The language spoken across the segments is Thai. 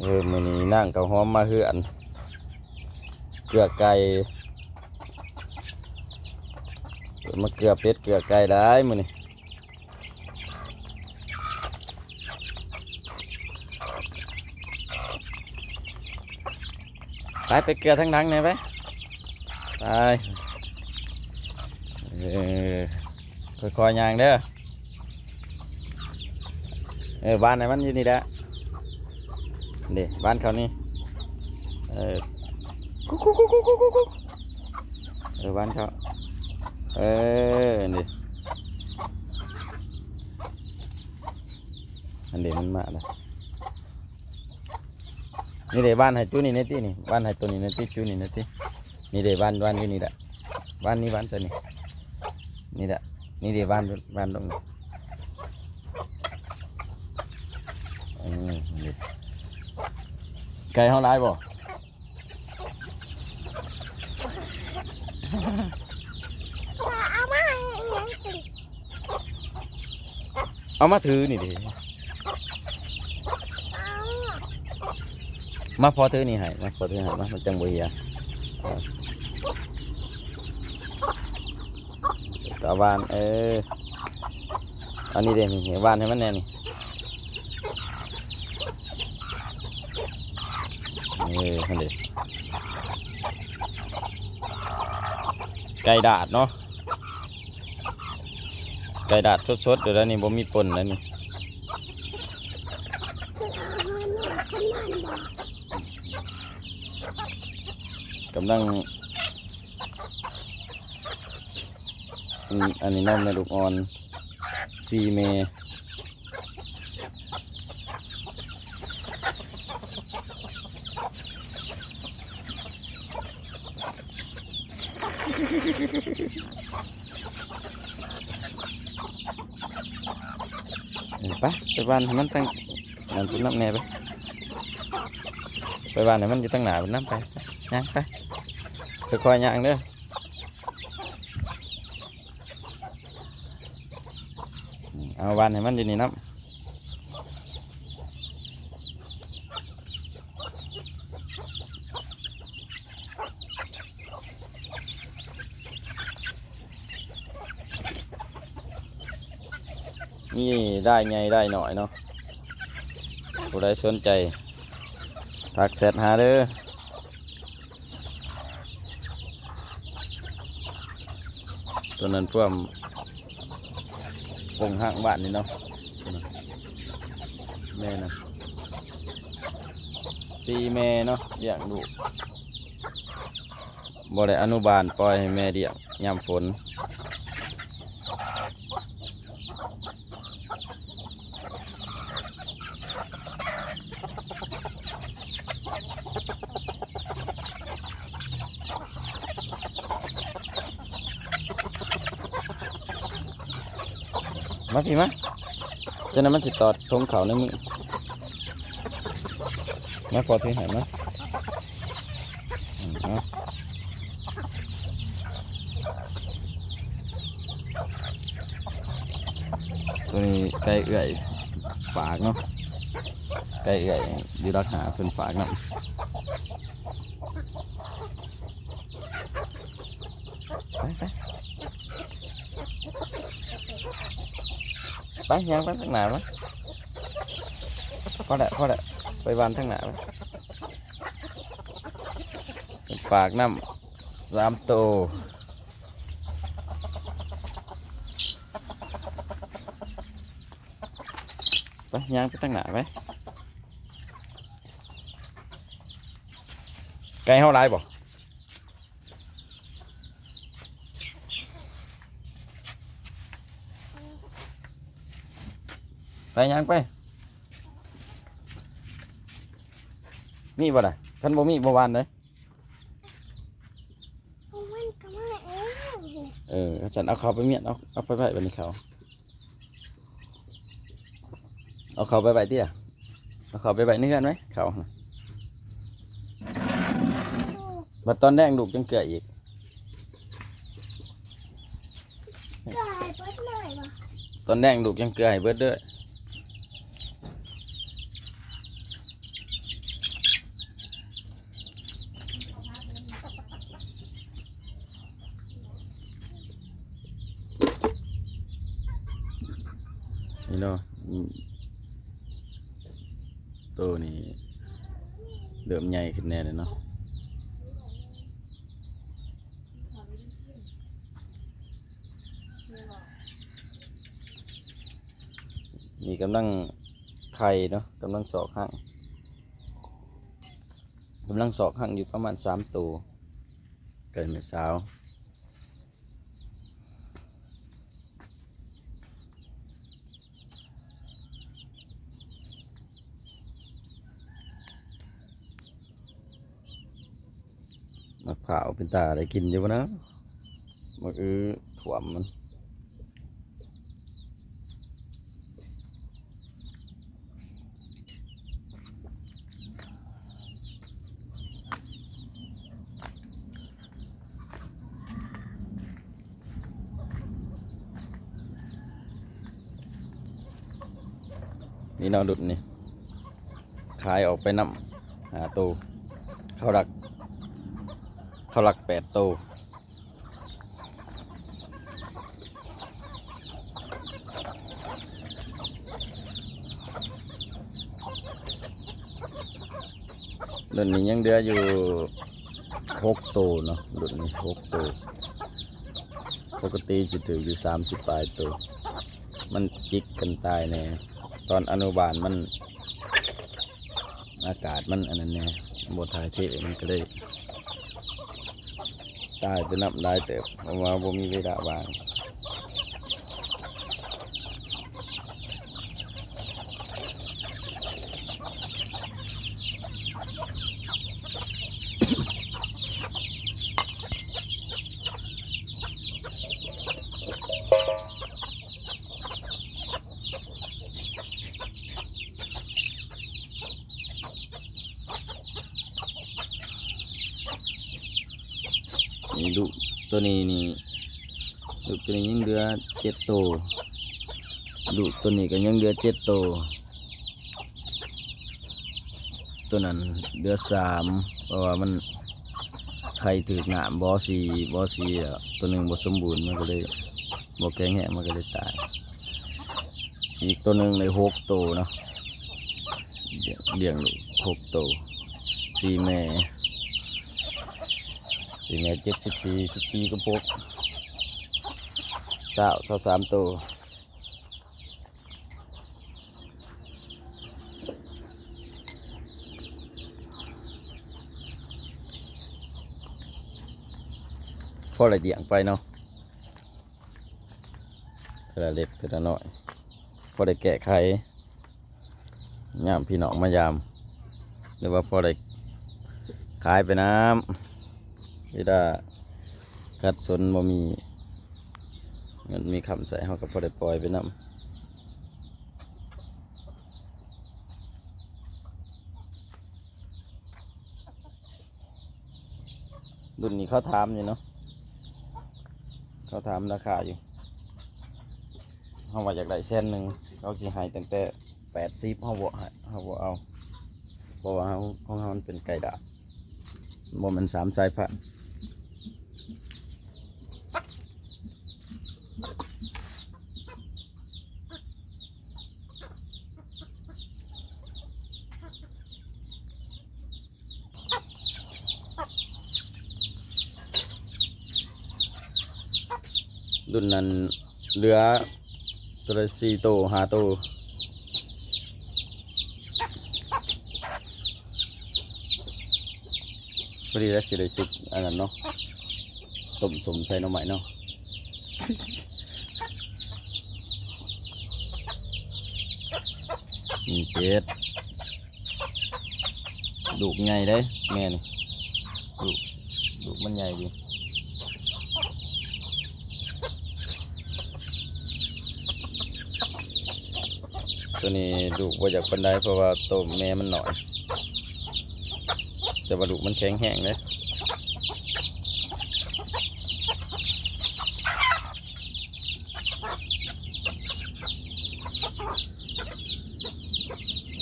เออมือนี้นั่งกับหอมมาเฮือนเกลือไก่มาเกลือเป็ดเกลือไก่ได้มือนี้ไปไปเกลือทั้งนังเนี่ยไปไปเออค่อยๆย่างเด้อเออบ้านไหนมันอยู่นี่แหละ นี่บ้านเขานี่เออกุ๊กกุ๊กกุ๊กกุ๊กกุ๊กกุ๊กกุ๊กเออบ้านเขาเออนี่อันเดียวมันมาแล้วนี่เดี๋ยวบ้านให้จูนี่เนตี้นี่บ้านให้ตัวนี้เนตี้จูนี่เนตี้นี่เดี๋ยวบ้านบ้านอยู่นี่แหละบ้านนี้บ้านตัวนี้นี่แหละนี่เดี๋ยวบ้านบ้านตรงนี้อืมนี่ ไก่เฮาหลายบ่เอามาให้ยังสิเอามาถือนี่ดิเอามาพอถือนี่ให้มาพอถือให้มามันจังบ่เหียเอาตะวานเอออันนี้เด้นี่วานให้มันแน่นี่เออนั่นเด้ไก่ดาดเนาะไก่ดาดสดๆเดี๋ยวนี้บ่มีปนแล้วนี่กำลังอันนี้น้องแม่ลูกอ่อนซีเมเออไปไปบ้านให้มันตั้งนั่นเป็นน้ำแน่ไปไปบ้านให้มันอยู่ตั้งหนาเป็นน้ำไปไปย่างไปค่อยๆย่างเด้ออืมเอาบ้านให้มันอยู่นี่น้ำนี่ ได้ไงได้หน่อยเนาะผู้ใดสนใจทักแชทหาเด้อตัวนั้นเพื่อมวงห้างบ้านนี่เนาะแม่นะซีแม่เนาะเลี้ยงลูบ่ได้อนุบาลปล่อยให้แม่เลี้ยงยามฝน มาพี่มาจนนั้นมันสิตอดทงเขาในมือมาพอที่ไหนมาอืมตัวนี้ไก่เอื่อยฝากเนาะไก่เอื่อยอยูรักหาเพิ่นฝากเนาะไปไป ไปยังไปทางไหนวะพอแหละพอแหละไปวานทาง ไหนวะฝากน้ำสามโตวไปยังไปทางไหนไปไก่เท่าไรบ่ไปยังไป มีบ่ได้ท่านบ่มีบ่หวานเลยเอามันก็มาเองเออฉันเอาเขาไปเมียนเอาเอาไปไว้บนเขา เอาเขาไปไว้ที่อะเอาเขาไปไว้เนื้อนไหมเขาน่ะบัดตอนแดงลูกจังเกลืออีกกายเปิดหน่อยบ่ตอนแดงลูกยังเกลือให้เบิดเด้อ นี่เนาะตัวนี้เดิมใหญ่ขึ้นแน่เลยเนาะมีกำลังไข่เนาะกำลังสอกข้างกำลังสอกข้างอยู่ประมาณสามตัวเกิดเมื่อเช้า มะพร้าวเป็นตาได้กินอยู่ปะนะมันคือถ่วมมันนี่นองดุดนี่ ขายออกไปนำหาตูเข้ารัก เขาหลักแปดโตวเดือนนี้ยังเดืออยู่หกโตวเนาะเดือนนี้หกโตวปกติจะถืออยู่สามสิบปลายโตวมันจิกกันตายแน่ตอนอนุบาลมันอากาศมันอันนั้นแน่บทายเทมันก็เลย ตายจะนับได้เติบเพราะว่าผมมีเวลาว่างนี่ดุ ตัวนี้นี่ดุตัวนี้ยังเหลือเจ็ดตัวดุตัวนี้ก็ยังเหลือเจ็ดตัวตัวนั้นเหลือสามเพราะว่ามันไข่ถือหนามบอสีบอสีอะตัวหนึ่งบสมบูรณ์มันก็เลยบอแข็งแหงมันก็เลยตาย อีกตัวหนึ่งเลยหกตัวเนาะเลี้ยงเลี้ยงลูกหกตัวสี่แม่ สี่เมตรเจ็ดสิบสี่สิบสี่กระปุกสาวสาวสามตัวพออะไรเดียงไปเนาะเทละเล็กเทละน้อยพอได้แกะไขยามพี่น้องมายามหรือว่าพอได้ขายไปน้ำ เวลากัดสนบ่มีเงินมีคำใส่เขาก็พอได้ปล่อยไปนำรุ่นนี้เขาถามอยู่เนาะเขาถามราคาอยู่เขาว่าอยากได้เส้นหนึ่งเขาจะให้ตั้งแต่แปดสิบเขาบ่ให้เขาบ่เอาเพราะว่าเขาของเขามันเป็นไก่ดาบบ่มันสามสายพันธุ์ รุ่นนั้นเหลือตัวละสี่โตวห้าโตวพอดีแล้วสิได้ซุปอันนั้นเนาะต้มสมใส่น้ำใหม่เนาะนี่เจ็ดดูกใหญ่เลยแม่นี่ดูกดูกมันใหญ่ดี ตัวนี้ดูกว่าจากปันไดเพราะว่าตัวแม่มันหน่อย แต่ว่าดูกมันแข็งแห้งเลย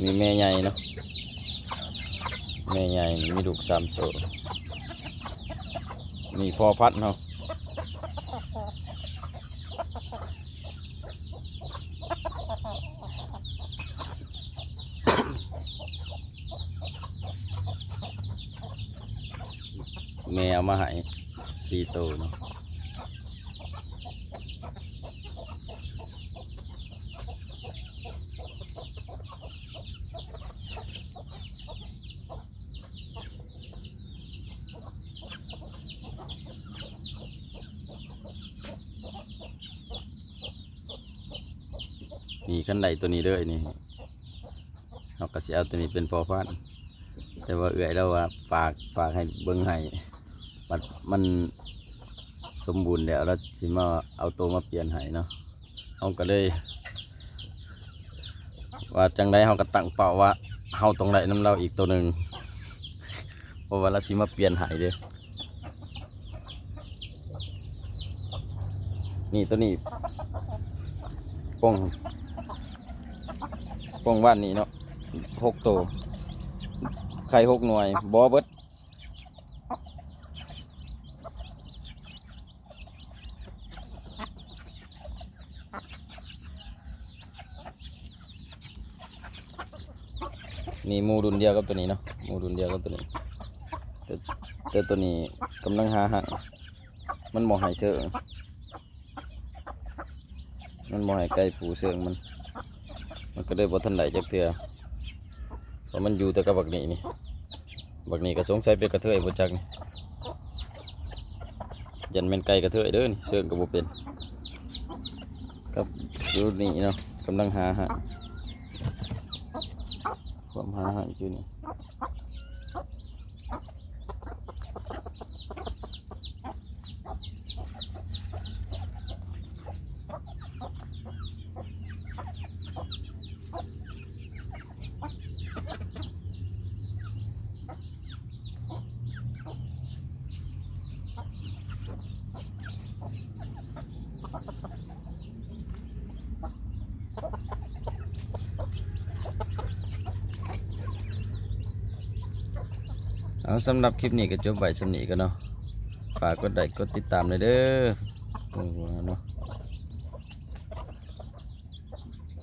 มีแม่ใหญ่เนาะแม่ใหญ่มีลูกสามตัวมีพ่อพัดเนาะ แม่เอามาให้สี่ตัวเนาะนี่ขั้นใดตัวนี้เด้อนี่เราก็สิเอาตัวนี้เป็นพอพันแต่ว่าเอื่อยแล้วว่าฝากฝากให้เบิ้งให้ มันมันสมบูรณ์แล้วแล้วสิมาเอาตัวมาเปลี่ยนให้เนาะเขาก็เลย ว่าจังไดเขาก็ตั้งเป้าว่าเฮาต้องได้น้ำเราอีกตัวหนึ่งเพราะว่าเราสิมาเปลี่ยนให้เด้อนี่ตัวนี้ป้องป้องว่านนี่เนาะหกตัวไข่หกหน่วยบอเบิดีมูดุนเดียวกับตัวนี้เนาะมูดุนเดียวกับตัวนี้แต่แต่ตัวนี้กำลังหาหางมันมอหายเสืองมันมอหายไก่ปูเสืองมัน มันก็เลยบ่ทันได้จักเทื่อเพราะมันอยู่แต่กับบักนี้นี่บักนี้ก็สงสัยเป็นกระเทยบ่จักนี่ยันแม่นไก่กระเทยเด้อนี่เชิงก็บ่เป็นกับอยู่นี่เนาะกำลังหาหา ความหาหาอยู่นี่ เอาสำหรับคลิปนี้ก็จบไว้สำนี้ก็เนาะฝากกดไลค์กดติดตามเลยเด้อเนาะ